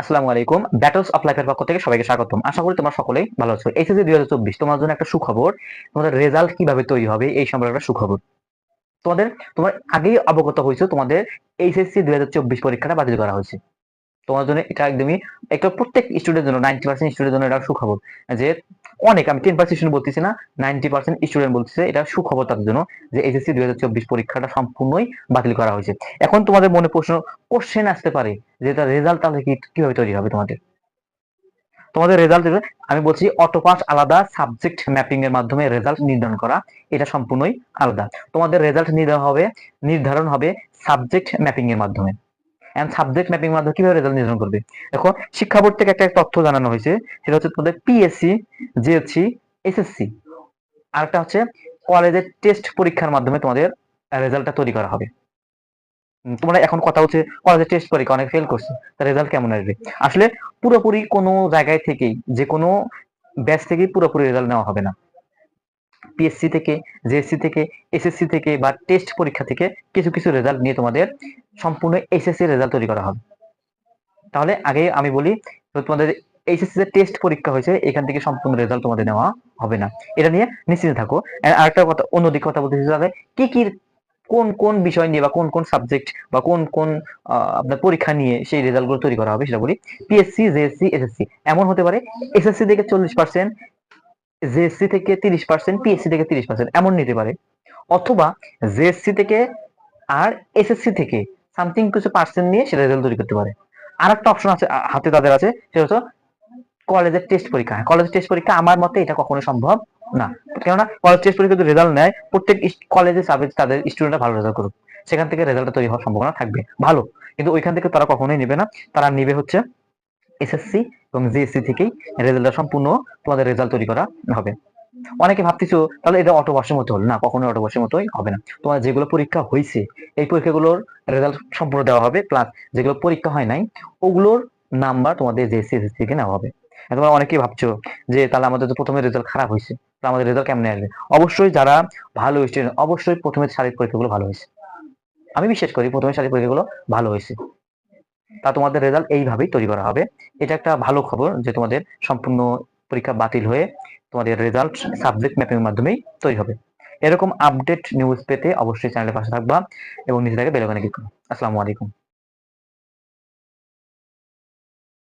আসসালামু আলাইকুম। Battles of লাইফের পক্ষ থেকে সবাইকে স্বাগতম। আশা করি তোমরা সকলেই ভালো আছো। এইচএসসি দুই হাজার চব্বিশ। তোমার জন্য একটা সুখবর। তোমাদের রেজাল্ট কীভাবে তৈরি হবে, এই সম্পর্কে একটা সুখবর। তোমাদের, তোমার আগেই অবগত হয়েছে, তোমাদের এইচএসসি দুই হাজার চব্বিশ পরীক্ষাটা বাতিল করা হয়েছে। তোমার জন্য এটা একদমই, একটা প্রত্যেক স্টুডেন্টের জন্য নাইনটি পার্সেন্ট স্টুডেন্টের জন্য এটা সুখবর। যে অনেক, আমি টেন পার্সেন্ট স্টুডেন্ট বলতেছি না নাইনটি পার্সেন্ট স্টুডেন্ট বলতেছে, এটা সুখবর তাদের জন্য যে এইচএসসি দুই হাজার চব্বিশ পরীক্ষাটা সম্পূর্ণই বাতিল করা হয়েছে। এখন তোমাদের মনে প্রশ্ন কোশ্চেন আসতে পারে যে এটা রেজাল্ট তাহলে কি, কীভাবে তৈরি হবে তোমাদের? তোমাদের রেজাল্ট আমি বলছি অটোপাস আলাদা সাবজেক্ট ম্যাপিং এর মাধ্যমে রেজাল্ট নির্ধারণ করা, এটা সম্পূর্ণই আলাদা। তোমাদের রেজাল্ট নির্ধারণ হবে নির্ধারণ হবে সাবজেক্ট ম্যাপিং এর মাধ্যমে। এন্ড সাবজেক্ট ম্যাপিং মাধ্যমে কীভাবে রেজাল্ট নির্ধারণ করবে? দেখো শিক্ষা বোর্ড থেকে একটা তথ্য জানানো হয়েছে, সেটা হচ্ছে তোমাদের পিএসসি জিএসসি এসএসসি আর একটা হচ্ছে কলেজের টেস্ট পরীক্ষার মাধ্যমে তোমাদের রেজাল্টটা তৈরি করা হবে। তোমরা এখন কথা হচ্ছে কলেজে টেস্ট পরীক্ষা, অনেক ফেল করছে, তার রেজাল্ট কেমন আসবে? আসলে পুরোপুরি কোনো জায়গায় থেকেই, যে কোনো ব্যাচ থেকেই পুরোপুরি রেজাল্ট নেওয়া হবে না। পিএসসি থেকে জেএসসি থেকে এসএসসি থেকে বা টেস্ট পরীক্ষা থেকে কিছু কিছু রেজাল্ট নিয়ে তোমাদের সম্পূর্ণ এসএসসি রেজাল্ট তৈরি করা হবে। তাহলে আগে আমি বলি তোমাদের এইচএসসি যে টেস্ট পরীক্ষা হয়েছে, এখান থেকে সম্পূর্ণ রেজাল্ট তোমাদের নেওয়া হবে না। এটা নিয়ে নিশ্চিন্ত থাকো। আর আরেকটা কথা, অন্যদিকে কথা বলতে চাইছি কি কি, কোন কোন বিষয় নিয়ে বা কোন কোন সাবজেক্ট বা কোন কোন আপনার পরীক্ষা নিয়ে সেই রেজাল্টগুলো তৈরি করা হবে সেটা বলি। পিএসসি জেএসসি এসএসসি এমন হতে পারে এসএসসি থেকে চল্লিশ পার্সেন্ট জেএসসি থেকে তিরিশ পার্সেন্ট পিএসসি থেকে তিরিশ পার্সেন্ট এমন নিতে পারে। অথবা জেএসসি থেকে আর এসএসসি থেকে সামথিং কিছু পার্সেন্ট নিয়ে সেটা রেজাল্ট তৈরি করতে পারে। আর একটা অপশন আছে হাতে তাদের আছে সেটা হচ্ছে কলেজের টেস্ট পরীক্ষা। কলেজের টেস্ট পরীক্ষা আমার মতে এটা কখনো সম্ভব না। কেননা কলেজ টেস্ট পরীক্ষা যদি রেজাল্ট নেয় প্রত্যেক কলেজে চাবে তাদের স্টুডেন্টরা ভালো রেজাল্ট করুক। সেখান থেকে রেজাল্টটা তৈরি হওয়ার সম্ভাবনা থাকবে। ভালো। কিন্তু ওইখান থেকে তারা কখনোই নেবে না। তারা নিবে হচ্ছে এসএসসি এবং জিএসসি থেকেই রেজাল্টটা সম্পূর্ণ তোমাদের রেজাল্ট তৈরি করা হবে। অনেকে ভাবতেছো, তাহলে এটা অটো বসের মতো হলো। না, কখনোই অটো বসের মতোই হবে না। তোমার যেগুলো পরীক্ষা হয়েছে, এই পরীক্ষাগুলোর রেজাল্ট সম্পূর্ণ দেওয়া হবে প্লাস যেগুলো পরীক্ষা হয় নাই, ওগুলোর নাম্বার তোমাদের জেএসসি এসএসসি থেকে নেওয়া হবে। তোমরা অনেকেই ভাবছ যে, তাহলে আমাদের তো প্রথমে রেজাল্ট খারাপ হয়েছে, তাহলে আমাদের রেজাল্ট কেমনে আসবে? অবশ্যই যারা ভালো স্টুডেন্ট অবশ্যই প্রথমে শারীরিক পরীক্ষাগুলো ভালো হয়েছে। আমি বিশ্বাস করি প্রথমে শারীরিক পরীক্ষাগুলো ভালো হয়েছে। তা তোমাদের রেজাল্ট এইভাবেই তৈরি করা হবে। এটা একটা ভালো খবর যে তোমাদের সম্পূর্ণ পরীক্ষা বাতিল হয়ে তোমাদের রেজাল্ট সাবজেক্ট ম্যাপিং এর মাধ্যমেই তৈরি হবে। এরকম আপডেট নিউজ পেতে অবশ্যই চ্যানেলের পাশে থাকবা এবং নিজে থেকে বেলকনে ক্লিক করো। আসসালামু আলাইকুম।